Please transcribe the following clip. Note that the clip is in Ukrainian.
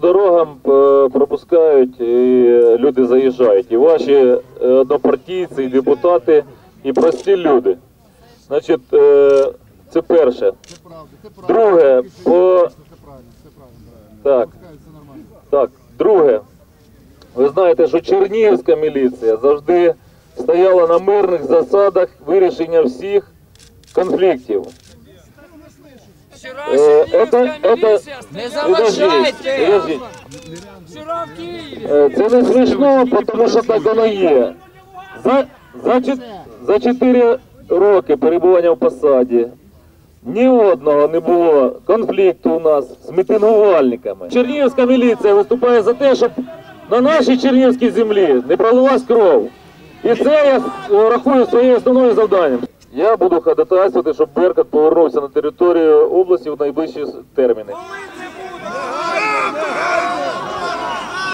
дорогам е, пропускають, і люди заїжджають. І ваші е, однопартійці, і депутати, і прості люди. Значить, е, це перше. Друге, по-. Так. Так, друге. Ви знаєте, що Чернігівська міліція завжди стояла на мирних засадах вирішення всіх конфліктів. Вчера Э, Черниговская это- это- милиция Не стояла заважайте! Подождіть. вчера в Киеве. Е, Це не смішно, тому що так воно є. За, за, чот- за 4 роки перебування в посаді ні одного не було конфлікту у нас з мітингувальниками. Чернігівська міліція виступає за те, щоб на нашій чернігівській землі не пролилась кров. І це я е, рахую своєю основною завданням. Я буду ходатайствувати, щоб Беркат повернувся на територію області в найближчі терміни.